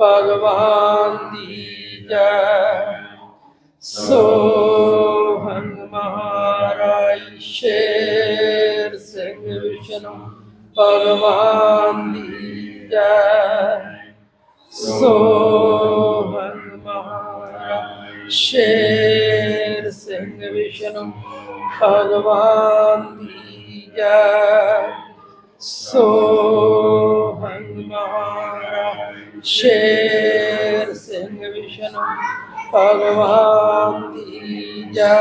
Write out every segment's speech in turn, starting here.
ਭਗਵਾਨ ਦੀ ਜੈ। ਸੋਹੰ ਮਹਾਰਾਜ ਸ਼ੇਰ ਸਿੰਘ ਵਿਸ਼ਨੂੰ ਭਗਵਾਨ ਦੀ ਜੈ। ਸੋਹੰ ਮਹਾਰਾਜ ਸ਼ੇਰ ਸਿੰਘ ਵਿਸ਼ਨੂੰ ਭਗਵਾਨ ਦੀ ਜੈ। ਸੋਹੰ ਮਹਾਰਾਜ ਸ਼ੇਰ ਸਿੰਘ ਵਿਸ਼ਨੂੰ ਭਗਵਾਨ ਦੀ ਜੈ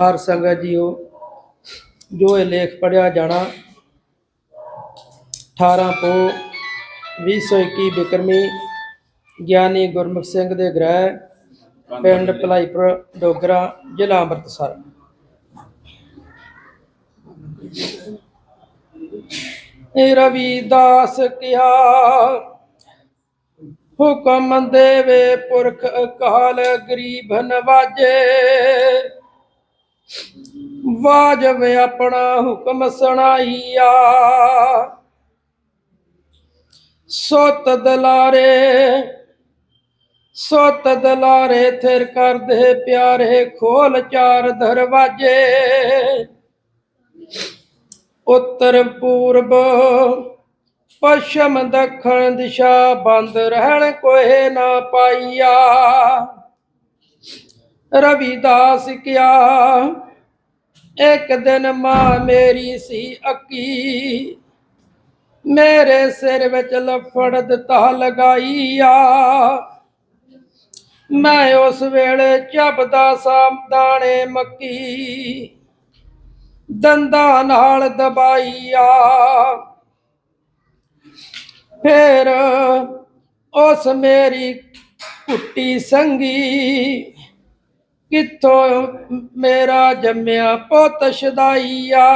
ਹਰ ਸੰਗਤ ਜੀਓ ਜੋ ਇਹ ਲੇਖ ਪੜਿਆ ਜਾਣਾ 18 ਪੋ 2021 ਬਿਕਰਮੀ ਗਿਆਨੀ ਗੁਰਮੁਖ ਸਿੰਘ ਦੇ ਗ੍ਰਹਿ ਪਿੰਡ ਭਲਾਈਪੁਰ ਡੋਗਰਾ ਜ਼ਿਲ੍ਹਾ ਅੰਮ੍ਰਿਤਸਰ ਰਵੀਦਾਸ ਕਿਹਾ, ਹੁਕਮ ਦੇਵੇ ਪੁਰਖ ਅਕਾਲ ਗਰੀਬ ਨਵਾਜੇ। ਵਾਜਬ ਆਪਣਾ ਹੁਕਮ ਸੁਣਾਈਆ। ਸੋਤ ਦਲਾਰੇ ਸੋਤ ਦਲਾਰੇ ਥਿਰ ਕਰਦੇ ਪਿਆਰੇ ਖੋਲ ਚਾਰ ਦਰਵਾਜੇ। ਉੱਤਰ ਪੂਰਬ, ਪੱਛਮ ਦੱਖਣ ਦਿਸ਼ਾ ਬੰਦ ਰਹਿਣ ਕੋਏ ਨਾ ਪਾਈਆ। ਰਵਿਦਾਸ ਕਿਆ, ਇੱਕ ਦਿਨ ਮਾਂ ਮੇਰੀ ਸੀ ਅੱਕੀ। ਮੇਰੇ ਸਿਰ ਵਿੱਚ ਲਫੜ ਦਿੱਤਾ ਲਗਾਈਆ। ਮੈਂ ਉਸ ਵੇਲੇ ਚੱਬਦਾ ਸਾਂ ਦਾਣੇ ਮੱਕੀ। ਦੰਦਾਂ ਨਾਲ ਦਬਾਈਆ। ਫਿਰ ਉਸ ਮੇਰੀ ਕੁੱਟੀ ਸੰਗੀ, ਕਿੱਥੋਂ ਮੇਰਾ ਜੰਮਿਆ ਪੁੱਤ ਸ਼ਦਾਈਆ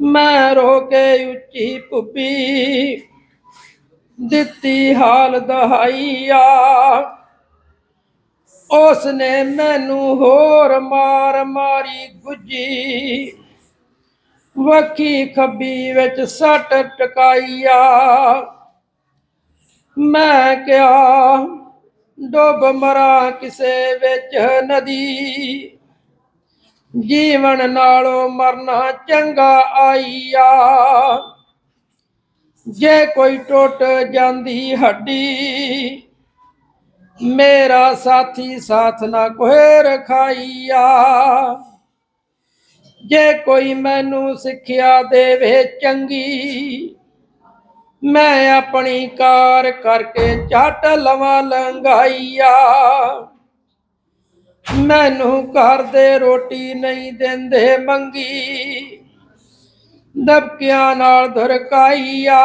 ਮੈਂ ਰੋ ਕੇ ਉੱਚੀ ਪੁੱਪੀ ਦਿੱਤੀ ਹਾਲ ਦਹਾਈਆ। ਉਸ ਨੇ ਮੈਨੂੰ ਹੋਰ ਮਾਰ ਮਾਰੀ ਗੁੱਜੀ। ਵਖੀ ਖੱਬੀ ਵਿੱਚ ਸੱਟ ਟਕਾਈਆ। ਮੈਂ ਕਿਹਾ, ਡੁੱਬ ਮਰਾਂ ਕਿਸੇ ਵਿੱਚ ਨਦੀ। ਜੀਵਨ ਨਾਲੋਂ ਮਰਨਾ ਚੰਗਾ ਆਈਆ। ਜੇ ਕੋਈ ਟੁੱਟ ਜਾਂਦੀ ਹੱਡੀ ਮੇਰਾ ਸਾਥੀ ਸਾਥ ਨਾ ਕੋਏ ਰਖਾਈਆ। ਜੇ ਕੋਈ ਮੈਨੂੰ ਸਿੱਖਿਆ ਦੇਵੇ ਚੰਗੀ, ਮੈਂ ਆਪਣੀ ਕਾਰ ਕਰਕੇ ਝਟ ਲਵਾਂ ਲੰਗਾਈਆ ਮੈਨੂੰ ਘਰ ਦੇ ਰੋਟੀ ਨਹੀਂ ਦਿੰਦੇ ਮੰਗੀ, ਦਬਕਿਆਂ ਨਾਲ ਧਰਕਾਈਆ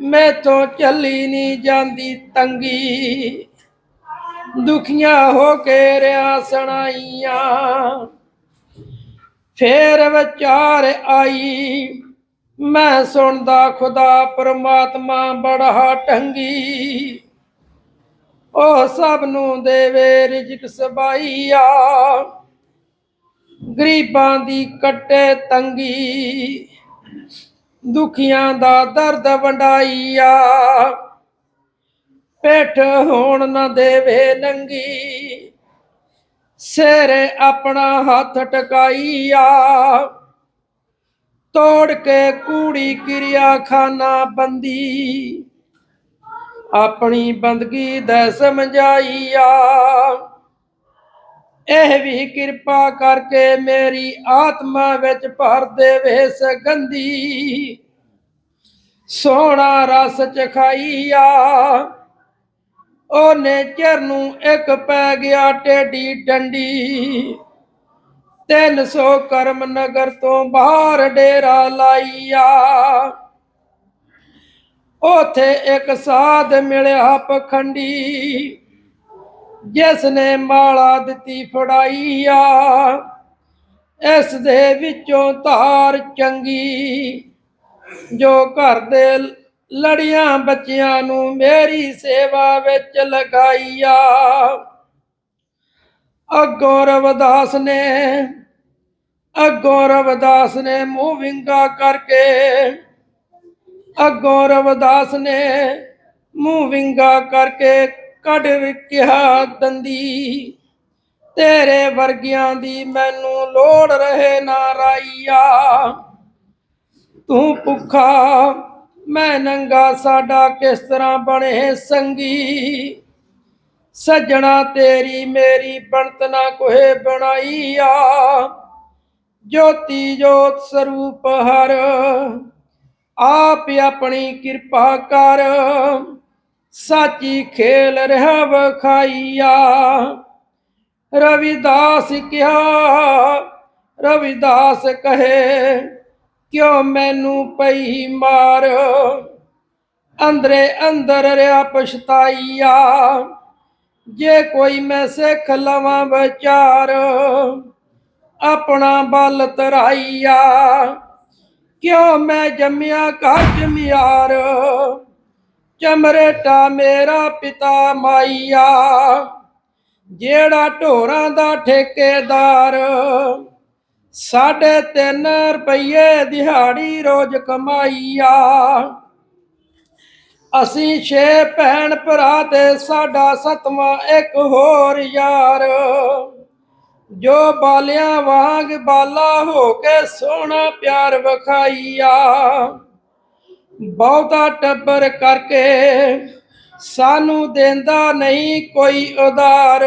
ਮੈਥੋਂ ਚੱਲੀ ਨਹੀਂ ਜਾਂਦੀ ਤੰਗੀ। ਦੁਖੀਆਂ ਹੋ ਕੇ ਰਿਆ ਸੁਣਾਈਆਂ ਫੇਰ ਵਿਚਾਰ ਆਈ, ਮੈਂ ਸੁਣਦਾ ਖੁਦਾ ਪਰਮਾਤਮਾ ਬੜਾ ਟੰਗੀ। ਉਹ ਸਭ ਨੂੰ ਦੇਵੇ ਰਿਜਕ ਸਬਾਈਆ। ਗਰੀਬਾਂ ਦੀ ਕੱਟੇ ਤੰਗੀ। ਦੁਖੀਆਂ ਦਾ ਦਰਦ ਵੰਡਾਈਆ। ਪੇਠ ਹੋਣ ਨਾ ਦੇਵੇ ਨੰਗੀ। ਸਿਰ ਆਪਣਾ ਹੱਥ ਟਕਾਈਆ। ਤੋੜ ਕੇ ਕੂੜੀ ਕਿਰਿਆ ਖਾਨਾ ਬੰਦੀ। ਆਪਣੀ ਬੰਦਗੀ ਦਾ ਸਮਝਾਈਆ। ਇਹ ਵੀ ਕਿਰਪਾ ਕਰਕੇ ਮੇਰੀ ਆਤਮਾ ਵਿੱਚ ਭਰ ਦੇਵੇ ਸਗੰਧੀ। ਸੋਹਣਾ ਰਸ ਚਖਾਈਆ। ਉਹਨੇ ਚਿਰ ਨੂੰ ਇੱਕ ਪੈ ਗਿਆ ਟੇਡੀ ਡੰਡੀ। 300 ਕਰਮ ਨਗਰ ਤੋਂ ਬਾਹਰ ਡੇਰਾ ਲਾਈਆ। ਉਥੇ ਇੱਕ ਸਾਧ ਮਿਲਿਆ ਪਖੰਡੀ। ਜਿਸ ਨੇ ਮਾਲਾ ਦਿੱਤੀ ਫੜਾਈਆ, ਇਸ ਦੇ ਵਿੱਚੋਂ ਧਾਰ ਚੰਗੀ। ਜੋ ਘਰ ਦੇ ਲੜੀਆਂ ਬੱਚਿਆਂ ਨੂੰ ਮੇਰੀ ਸੇਵਾ ਵਿੱਚ ਲਗਾਈਆ। ਅੱਗੋਂ ਰਵਦਾਸ ਨੇ, ਅੱਗੋਂ ਰਵਦਾਸ ਨੇ ਮੂੰਹ ਵਿੰਗਾ ਕਰਕੇ, ਅੱਗੋਂ ਰਵਦਾਸ ਨੇ ਮੂੰਹ ਵਿੰਗਾ ਕਰਕੇ ਕੱਢ ਕਿਹਾ ਦੰਦੀ। ਤੇਰੇ ਵਰਗਿਆਂ ਦੀ ਮੈਨੂੰ ਲੋੜ ਰਹੇ ਨਾ ਰਾਈਆ। ਤੂੰ ਭੁੱਖਾ, ਮੈਂ ਨੰਗਾ, ਸਾਡਾ ਕਿਸ ਤਰ੍ਹਾਂ ਬਣੇ ਸੰਗੀ? ਸੱਜਣਾ ਤੇਰੀ ਮੇਰੀ ਬਣਤ ਨਾ ਕੋਏ ਬਣਾਈਆ। ਜੋਤੀ ਜੋਤ ਸਰੂਪ ਹਰ, ਆਪ ਆਪਣੀ ਕਿਰਪਾ ਕਰ। ਸਾਚੀ ਖੇਲ ਰਿਹਾ ਵਖਾਈਆ। ਰਵਿਦਾਸ ਕਿਹਾ, ਰਵਿਦਾਸ ਕਹੇ, ਕਿਉ ਮੈਨੂੰ ਪਈ ਮਾਰ? ਅੰਦਰੇ ਅੰਦਰ ਰਿਆ ਪਛਤਾਈਆ। ਜੇ ਕੋਈ ਮੈਂ ਸਿੱਖ ਲਵਾਂ ਵਿਚਾਰ, ਆਪਣਾ ਬਲ ਤਰਾਈਆ। ਕਿਉ ਮੈਂ ਜੰਮਿਆ ਘਰ ਜਮਿਆਰ ਚਮਰੇਟਾ ਮੇਰਾ ਪਿਤਾ ਮਾਈਆ, ਜਿਹੜਾ ਢੋਰਾਂ ਦਾ ਠੇਕੇਦਾਰ। ਸਾਢੇ ਤਿੰਨ ਰੁਪਏ ਦਿਹਾੜੀ ਰੋਜ਼ ਕਮਾਈਆ। ਅਸੀਂ ਛੇ ਭੈਣ ਭਰਾ ਤੇ ਸਾਡਾ ਸਤਵਾਂ ਇੱਕ ਹੋਰ ਯਾਰ। ਜੋ ਬਾਲਿਆਂ ਵਾਂਗ ਬਾਲਾ ਹੋ ਕੇ ਸੋਹਣਾ ਪਿਆਰ ਵਿਖਾਈਆ। ਬਹੁਤਾ ਟੱਬਰ ਕਰਕੇ ਸਾਨੂੰ ਦਿੰਦਾ ਨਹੀਂ ਕੋਈ ਉਧਾਰ।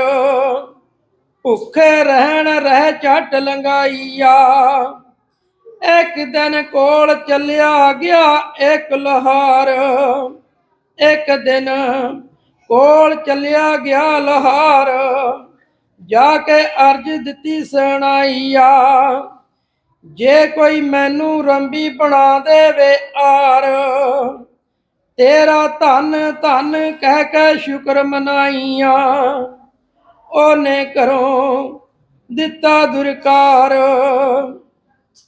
ਭੁੱਖੇ ਰਹਿਣ ਰਹਿ ਝੱਟ ਲੰਗਾਈਆ ਇੱਕ ਦਿਨ ਕੋਲ ਚੱਲਿਆ ਗਿਆ ਇੱਕ ਲਹਾਰ। ਇੱਕ ਦਿਨ ਕੋਲ ਚੱਲਿਆ ਗਿਆ ਲਹਾਰ। ਜਾ ਕੇ ਅਰਜ ਦਿੱਤੀ ਸੁਣਾਈਆ। ਜੇ ਕੋਈ ਮੈਨੂੰ ਰੰਬੀ ਬਣਾ ਦੇਵੇ ਆਰ, ਤੇਰਾ ਧੰਨ ਧੰਨ ਕਹਿ ਕੇ ਸ਼ੁਕਰ ਮਨਾਈਆਂ। ਉਹਨੇ ਘਰੋਂ ਦਿੱਤਾ ਦੁਰਕਾਰ,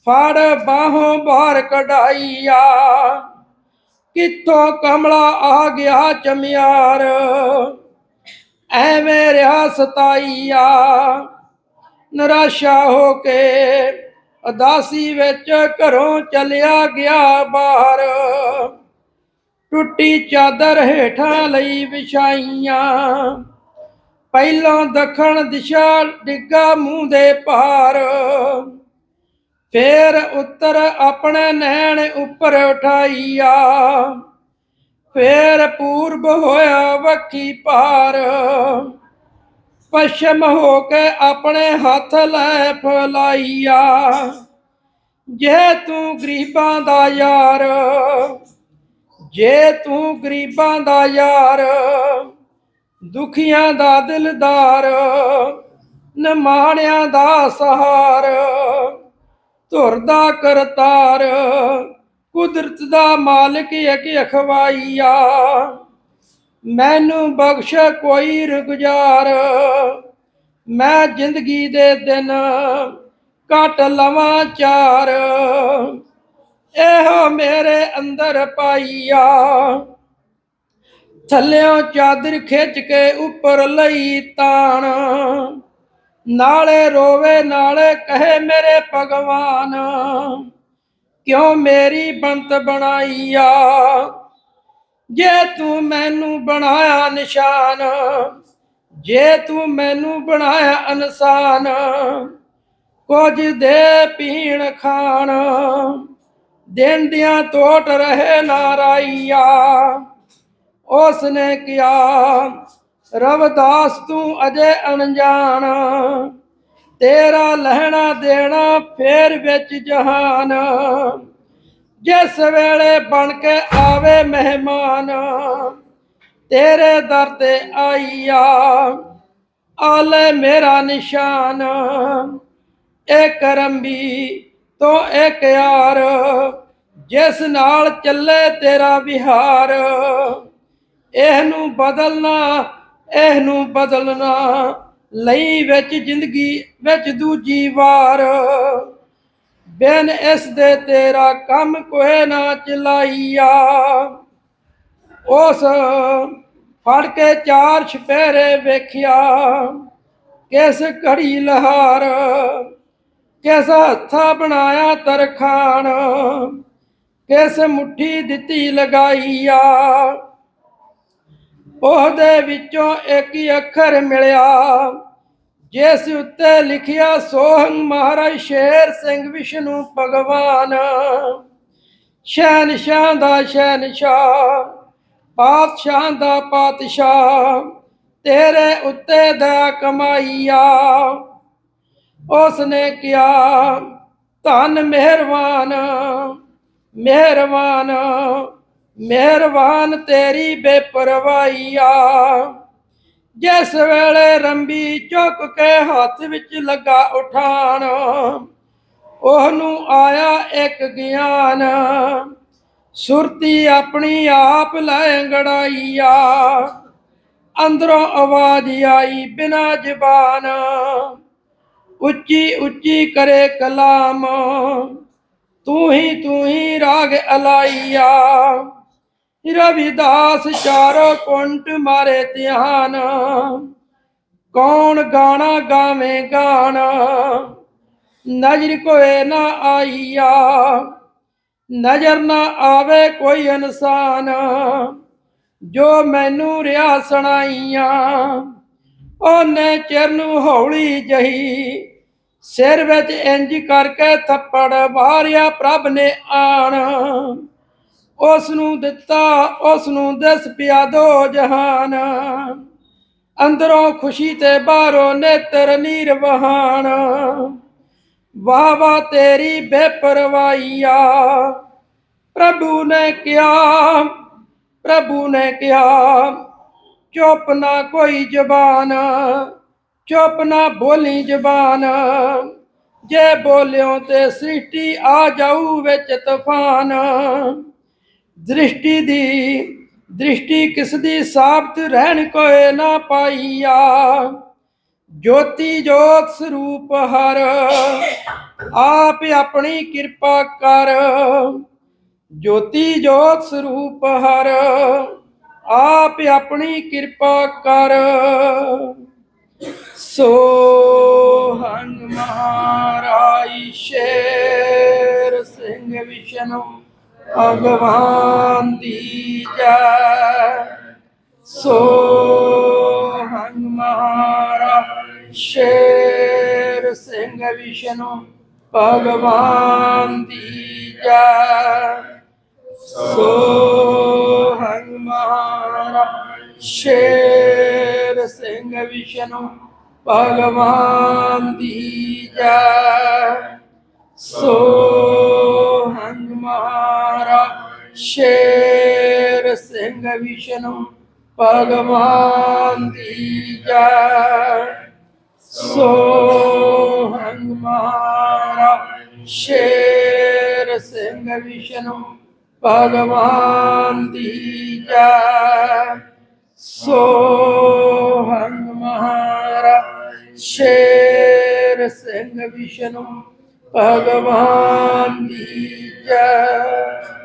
ਫੜ ਬਾਹੋਂ ਬਾਹਰ ਕਢਾਈਆ। ਕਿੱਥੋਂ ਕਮਲਾ ਆ ਗਿਆ ਚਮਿਆਰ, ਐਵੇਂ ਰਿਹਾ ਸਤਾਈਆ। ਨਿਰਾਸ਼ਾ ਹੋ ਕੇ ਅਦਾਸੀ ਵਿੱਚ ਘਰੋਂ ਚਲਿਆ ਗਿਆ ਬਾਹਰ। ਟੁੱਟੀ ਚਾਦਰ ਹੇਠਾਂ ਲਈ ਵਿਛਾਈਆਂ। ਪਹਿਲਾਂ ਦੱਖਣ ਦਿਸ਼ਾ ਡਿੱਗਾ ਮੂੰਹ ਦੇ ਪਾਰ ਫੇਰ ਉੱਤਰ ਆਪਣੇ ਨੈਣ ਉੱਪਰ ਉਠਾਈਆ। ਫੇਰ ਪੂਰਬ ਹੋਇਆ ਵੱਖੀ ਪਾਰ। ਪਛਮ ਹੋ ਕੇ ਆਪਣੇ ਹੱਥ ਲੈ ਫਲਾਈਆ। ਜੇ ਤੂੰ ਗਰੀਬਾਂ ਦਾ ਯਾਰ, ਜੇ ਤੂੰ ਗਰੀਬਾਂ ਦਾ ਯਾਰ, ਦੁਖੀਆਂ ਦਾ ਦਿਲਦਾਰ, ਨਮਾਣਿਆਂ ਦਾ ਸਹਾਰ ਧੁਰ ਦਾ ਕਰਤਾਰ, ਕੁਦਰਤ ਦਾ ਮਾਲਕ ਇੱਕ ਅਖਵਾਈਆ ਮੈਨੂੰ ਬਖਸ਼ ਕੋਈ ਰੁਗਜ਼ਾਰ। ਮੈਂ ਜ਼ਿੰਦਗੀ ਦੇ ਦਿਨ ਕੱਟ ਲਵਾਂ ਚਾਰ। ਇਹੋ ਮੇਰੇ ਅੰਦਰ ਪਾਈਆ। ਥੱਲਿਓਂ ਚਾਦਰ ਖਿੱਚ ਕੇ ਉੱਪਰ ਲਈ ਤਾਣ। ਨਾਲੇ ਰੋਵੇ, ਨਾਲੇ ਕਹੇ ਮੇਰੇ ਭਗਵਾਨ, ਕਿਉਂ ਮੇਰੀ ਬੰਤ ਬਣਾਈਆ? ਜੇ ਤੂੰ ਮੈਨੂੰ ਬਣਾਇਆ ਨਿਸ਼ਾਨ, ਜੇ ਤੂੰ ਮੈਨੂੰ ਬਣਾਇਆ ਇਨਸਾਨ, ਕੁਝ ਦੇ ਪੀਣ ਖਾਣ, ਦਿਨ ਦੀਆਂ ਟੋਟ ਰਹੇ ਨਾਰਾਈਆ। ਉਸ ਨੇ ਕਿਹਾ, ਰਵਦਾਸ ਤੂੰ ਅਜੇ ਅਣਜਾਣ, ਤੇਰਾ ਲਹਿਣਾ ਦੇਣਾ ਫੇਰ ਵਿੱਚ ਜਹਾਨ। ਜਿਸ ਵੇਲੇ ਬਣ ਕੇ ਆਵੇ ਮਹਿਮਾਨ, ਤੇਰੇ ਦਰ ਤੇ ਆਈਆ, ਆਲੇ ਮੇਰਾ ਨਿਸ਼ਾਨ। ਇਹ ਕਰੰਬੀ ਤੋਂ ਇੱਕ ਯਾਰ, ਜਿਸ ਨਾਲ ਚੱਲੇ ਤੇਰਾ ਵਿਹਾਰ। ਇਹਨੂੰ ਬਦਲਣਾ ਇਹਨੂੰ ਬਦਲਣਾ, ਲਈ ਵਿੱਚ ਜ਼ਿੰਦਗੀ ਵਿੱਚ ਦੂਜੀ ਵਾਰ। ਬਿਨ ਇਸ ਦੇ ਤੇਰਾ ਕੰਮ ਕੋਏ ਨਾ ਚਲਾਈਆ। ਉਸ ਫੜ ਕੇ ਚਾਰ ਛਪੇਰੇ ਵੇਖਿਆ, ਕਿਸ ਘੜੀ ਲਹਾਰ, ਕਿਸ ਹੱਥਾ ਬਣਾਇਆ ਤਰਖਾਨ ਕਿਸ ਮੁਠੀ ਦਿੱਤੀ ਲਗਾਈਆ। ਉਹਦੇ ਵਿੱਚੋਂ ਇੱਕ ਅੱਖਰ ਮਿਲਿਆ ਜਿਸ ਉੱਤੇ ਲਿਖਿਆ ਸੋਹੰਗ ਮਹਾਰਾਜ ਸ਼ੇਰ ਸਿੰਘ ਵਿਸ਼ਨੂੰ ਭਗਵਾਨ। ਸ਼ਹਿਨਸ਼ਾਹ ਦਾ ਸ਼ਹਿਨਸ਼ਾਹ ਪਾਤਸ਼ਾਹ ਦਾ ਪਾਤਸ਼ਾਹ ਤੇਰੇ ਉੱਤੇ ਦਾ ਕਮਾਈਆ। ਉਸ ਨੇ ਕਿਹਾ, ਧੰਨ ਮਿਹਰਬਾਨ ਮਿਹਰਬਾਨ ਮਿਹਰਬਾਨ ਤੇਰੀ ਬੇਪਰਵਾਹੀਆ। ਜਿਸ ਵੇਲੇ ਰੰਬੀ ਚੁੱਕ ਕੇ ਹੱਥ ਵਿੱਚ ਲੱਗਾ ਉਠਾਣ, ਉਹਨੂੰ ਆਇਆ ਇੱਕ ਗਿਆਨ, ਸੁਰਤੀ ਆਪਣੀ ਆਪ ਲੈ ਗੜਾਈਆ। ਅੰਦਰੋਂ ਆਵਾਜ਼ ਆਈ ਬਿਨਾ ਜ਼ਬਾਨ, ਉੱਚੀ ਉੱਚੀ ਕਰੇ ਕਲਾਮ, ਤੂੰ ਹੀ ਤੂੰ ਹੀ ਰਾਗ ਅਲਾਈਆ। ਰਵਿਦਾਸ ਚਾਰੋ ਕੁੰਟ ਮਾਰੇ ਧਿਆਨ। ਕੌਣ ਗਾਣਾ ਗਾਵੇ ਗਾਣਾ? ਨਜ਼ਰ ਕੋਏ ਨਾ ਆਈਆ। ਨਜ਼ਰ ਨਾ ਆਵੇ ਕੋਈ ਇਨਸਾਨ। ਜੋ ਮੈਨੂੰ ਰਿਆ ਸੁਣਾਈਆਂ, ਉਹਨੇ ਚਿਰ ਨੂੰ ਹੌਲੀ ਜਹੀ। ਸਿਰ ਵਿੱਚ ਇੰਜ ਕਰਕੇ ਥੱਪੜ ਮਾਰਿਆ ਪ੍ਰਭ ਨੇ ਆਣ। ਉਸ ਨੂੰ ਦਿੱਤਾ ਉਸ ਨੂੰ ਦਿਸ ਪਿਆ ਦੋ ਜਹਾਨ। ਅੰਦਰੋਂ ਖੁਸ਼ੀ ਤੇ ਬਾਹਰੋਂ ਨੇਤਰ ਨੀਰ ਵਹਾਨ ਵਾਹ ਵਾਹ, ਤੇਰੀ ਬੇਪਰਵਾਹੀਆ ਪ੍ਰਭੂ ਨੇ ਕਿਹਾ, ਪ੍ਰਭੂ ਨੇ ਕਿਹਾ, ਚੁੱਪ ਨਾ ਕੋਈ ਜ਼ਬਾਨ, ਚੁੱਪ ਨਾ ਬੋਲੀ ਜ਼ਬਾਨ। ਜੇ ਬੋਲਿਓ ਤੇ ਸ੍ਰਿਸ਼ਟੀ ਆ ਜਾਊ ਵਿੱਚ ਤੂਫਾਨ। ਦ੍ਰਿਸ਼ਟੀ ਦੀ, ਦ੍ਰਿਸ਼ਟੀ ਕਿਸ ਦੀ ਸਾਬਤ ਰਹਿਣ ਕੋਏ ਨਾ ਪਾਈਆ। ਜੋਤੀ ਜੋਤ ਸਰੂਪ ਹਰ, ਆਪ ਆਪਣੀ ਕਿਰਪਾ ਕਰ। ਜੋਤੀ ਜੋਤ ਸਰੂਪ ਹਰ, ਆਪ ਆਪਣੀ ਕਿਰਪਾ ਕਰ। ਸੋ ਹੰਗ ਮਹਾਰਾਜ ਸ਼ੇਰ ਸਿੰਘ ਵਿਸ਼ਨੂੰ। ਭਗਵਾਨ ਦੀ ਜੈ। ਸੋ ਹੰਗ ਮਹਾਰਾਜ ਸ਼ੇਰ ਸਿੰਘ ਵਿਸ਼ਨੂੰ ਭਗਵਾਨ ਦੀ ਜੈ। ਸੋ ਹੰਗ ਮਹਾਰਾਜ ਸ਼ੇਰ ਸਿੰਘ ਵਿਸ਼ਨੂੰ ਭਗਵਾਨ ਦੀ ਜੈ। ਸੋ ਹੰਗ ਮਹਾਰਾਜ ਸ਼ੇਰ ਸਿੰਘ ਵਿਸ਼ਨੂੰ ਭਗਵਾਨ ਦੀ ਜੈ। ਸੋ ਹੰਗ ਮਹਾਰਾਜ ਸ਼ੇਰ ਸਿੰਘ ਵਿਸ਼ਨੂੰ ਭਗਵਾਨ ਦੀ ਜੈ। ਸੋ ਹੰਗ ਮਹਾਰਾਜ ਸ਼ੇਰ ਸਿੰਘ ਵਿਸ਼ਨੂੰ ਭਗਵਾਨ ਦੀ ਜੈ